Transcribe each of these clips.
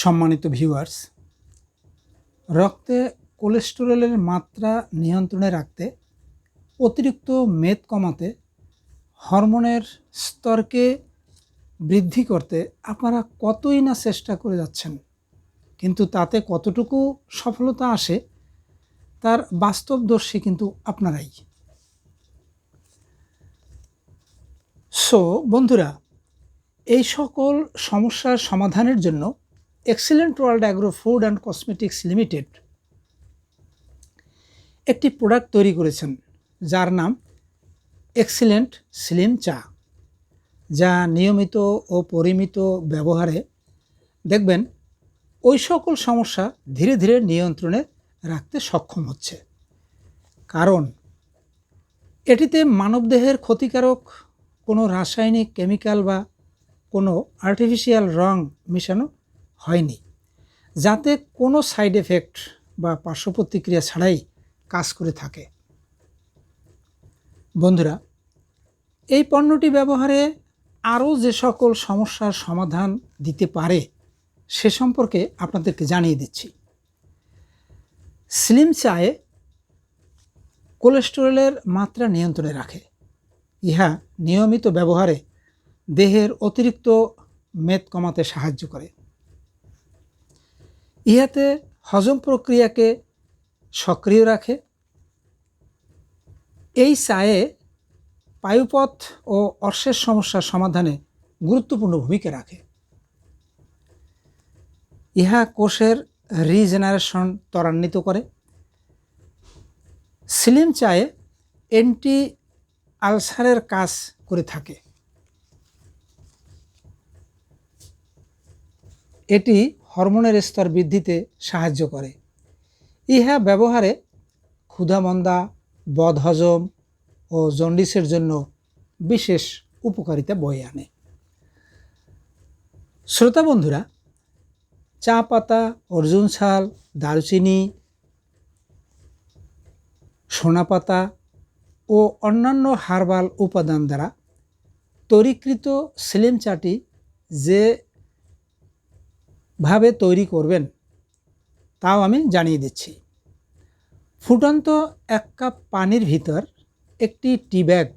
সম্মানিত ভিউয়ার্স রক্তে কোলেস্টেরলের মাত্রা নিয়ন্ত্রণে রাখতে, অতিরিক্ত মেদ কমাতে, হরমোনের স্তরকে বৃদ্ধি করতে আপনারা কতই না চেষ্টা করে যাচ্ছেন, কিন্তু তাতে কতটুকু সফলতা আসে, তার বাস্তবদর্শী কিন্তু আপনারাই। সো বন্ধুরা, এই সকল সমস্যার সমাধানের জন্য excellent world agro food and cosmetics limited একটি প্রোডাক্ট তৈরি করেছেন, যার নাম এক্সিলেন্ট স্লিম চা যা নিয়মিত ও পরিমিত ব্যবহারে দেখবেন ওই সকল সমস্যা ধীরে ধীরে নিয়ন্ত্রণে রাখতে সক্ষম হচ্ছে। কারণ এটিতে মানবদেহের ক্ষতিকারক কোনো রাসায়নিক কেমিক্যাল বা কোনো আর্টিফিশিয়াল রং মেশানো হয়নি। যাতে কোনো সাইড এফেক্ট বা পার্শ্ব প্রতিক্রিয়া ছাড়াই কাজ করে থাকে। বন্ধুরা, এই পণ্যটি ব্যবহারে আরও যে সকল সমস্যার সমাধান দিতে পারে, সে সম্পর্কে আপনাদেরকে জানিয়ে দিচ্ছি। স্লিম চায়ে কোলেস্টেরলের মাত্রা নিয়ন্ত্রণে রাখে। ইহা নিয়মিত ব্যবহারে দেহের অতিরিক্ত মেদ কমাতে সাহায্য করে। ইহাতে হজম প্রক্রিয়াকে সক্রিয় রাখে। এই চায়ে পায়ুপথ ও অর্শের সমস্যার সমাধানে গুরুত্বপূর্ণ ভূমিকা রাখে। ইহা কোষের রিজেনারেশন ত্বরান্বিত করে। সিলিম চায়ে অ্যান্টি আলসারের কাজ করে থাকে। এটি হরমোনের স্তর বৃদ্ধিতে সাহায্য করে। ইহা ব্যবহারে ক্ষুধামন্দা, বদহজম ও জন্ডিসের জন্য বিশেষ উপকারিতা বয়ে আনে। শ্রোতা বন্ধুরা, চা পাতা, অর্জুন ছাল, দারুচিনি, সোনা পাতা ও অন্যান্য হার্বাল উপাদান দ্বারা তৈরিকৃত স্লিম চাটি যে ভাবে তৈরি করবেন, তাও আমি জানিয়ে দিচ্ছি। ফুটন্ত এক কাপ পানির ভিতর একটি টি ব্যাগ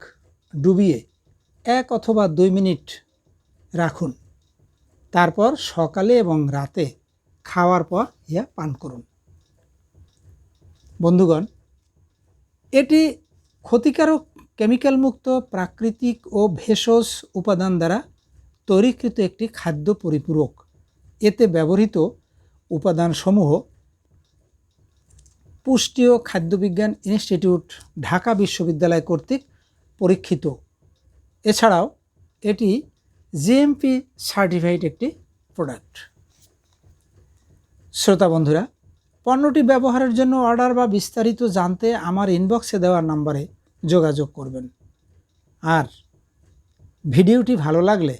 ডুবিয়ে এক অথবা দুই মিনিট রাখুন। তারপর সকালে এবং রাতে খাওয়ার পর ইয়া পান করুন। বন্ধুগণ, এটি ক্ষতিকারক কেমিক্যাল মুক্ত প্রাকৃতিক ও ভেষজ উপাদান দ্বারা তৈরিকৃত একটি খাদ্য পরিপূরক। এতে ব্যবহৃত উপাদানসমূহ পুষ্টি ও খাদ্যবিজ্ঞান ইনস্টিটিউট, ঢাকা বিশ্ববিদ্যালয় কর্তৃক পরীক্ষিত। এছাড়াও এটি জিএমপি সার্টিফাইড একটি প্রোডাক্ট শ্রোতা বন্ধুরা, পণ্যটি ব্যবহারের জন্য অর্ডার বা বিস্তারিত জানতে আমার ইনবক্সে দেওয়ার নাম্বারে যোগাযোগ করবেন। আর ভিডিওটি ভালো লাগলে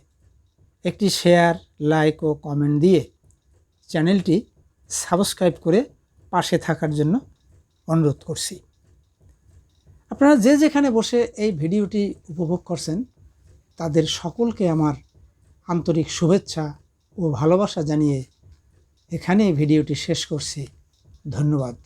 একটি শেয়ার, লাইক ও কমেন্ট দিয়ে চ্যানেলটি সাবস্ক্রাইব করে পাশে থাকার জন্য অনুরোধ করছি। আপনারা যে যেখানে বসে এই ভিডিওটি উপভোগ করছেন, তাদের সকলকে আমার আন্তরিক শুভেচ্ছা ও ভালোবাসা জানিয়ে এখানেই ভিডিওটি শেষ করছি। ধন্যবাদ।